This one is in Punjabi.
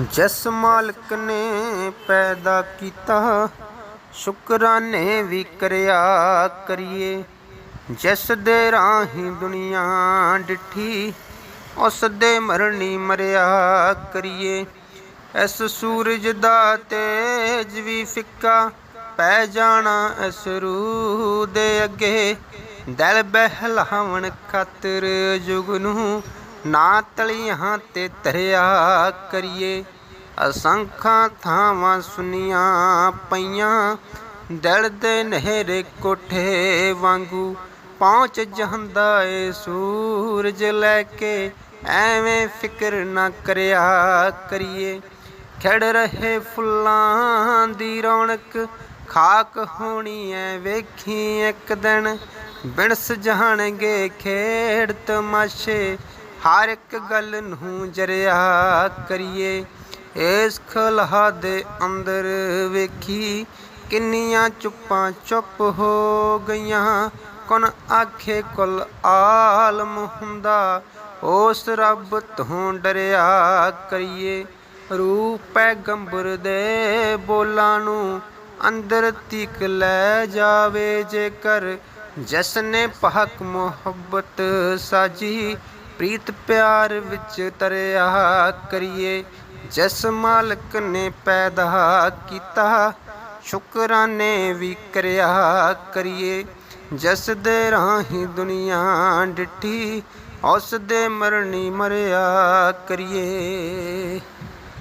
ਜਿਸ ਮਾਲਕ ਨੇ ਪੈਦਾ ਕੀਤਾ, ਸ਼ੁਕਰਾਨੇ ਵੀ ਕਰਿਆ ਕਰੀਏ। ਜਿਸ ਦੇ ਰਾਹੀਂ ਦੁਨੀਆ ਡਿੱਠੀ, ਉਸ ਦੇ ਮਰਨੀ ਮਰਿਆ ਕਰੀਏ। ਇਸ ਸੂਰਜ ਦਾ ਤੇਜ ਵੀ ਫਿੱਕਾ, ਪੈ ਜਾਣਾ ਇਸ ਰੂਹ ਦੇ ਅੱਗੇ। ਦਿਲ ਬਹਿਲਾਵਣ ਖਾਤਰ ਜੁਗ ਨੂੰ ਨਾ ਤਲੀਆਂ ਤੇ ਧਰਿਆ ਕਰੀਏ। ਅਸੰਖਾਂ ਥਾਵਾਂ ਸੁਨੀਆਂ ਪਈਆਂ। ਦਿਲ ਦੇ ਕੋਠੇ ਵਾਂਗੂ ਪਹੁੰਚ ਜਾਂਦਾ ਏ ਸੂਰਜ ਲੈ ਕੇ। ਐਵੇਂ ਫਿਕਰ ਨਾ ਕਰਿਆ ਕਰੀਏ। ਖਿੜ ਰਹੇ ਫੁੱਲਾਂ ਦੀ ਰੌਣਕ। ਖਾਕ ਹੋਣੀ ਐ ਵੇਖੀ ਇੱਕ ਦਿਨ। ਬਿਣਸ ਜਾਣਗੇ ਖੇਡ ਤਮਾਸ਼ੇ। ਹਰ ਇੱਕ ਗੱਲ ਨੂੰ ਜਰਿਆ ਕਰੀਏ। ਇਸ ਖਲਹਾ ਦੇ ਅੰਦਰ ਵੇਖੀ ਕਿੰਨੀਆਂ ਚੁੱਪਾਂ ਚੁੱਪ ਹੋ ਗਈਆਂ। ਕੌਣ ਆਖੇ ਕੁਲ ਆਲਮ ਹੁੰਦਾ, ਉਸ ਰੱਬ ਤੋਂ ਡਰਿਆ ਕਰੀਏ। ਰੂਹ ਪੈਗੰਬਰ ਦੇ ਬੋਲਾਂ ਨੂੰ ਅੰਦਰ ਤੀਕ ਲੈ ਜਾਵੇ ਜੇਕਰ ਜਿਸ ਨੇ ਮੁਹੱਬਤ ਸਾਜੀ। ਪ੍ਰੀਤ ਪਿਆਰ ਵਿੱਚ ਤਰਿਆ ਕਰੀਏ, ਜਿਸ ਮਾਲਕ ਨੇ ਪੈਦਾ ਕੀਤਾ, ਸ਼ੁਕਰਾਨੇ ਵੀ ਕਰਿਆ ਕਰੀਏ। ਜਿਸ ਦੇ ਰਾਹੀਂ ਦੁਨੀਆ ਡਿੱਠੀ, ਉਸ ਦੇ ਮਰਨੀ ਮਰਿਆ ਕਰੀਏ।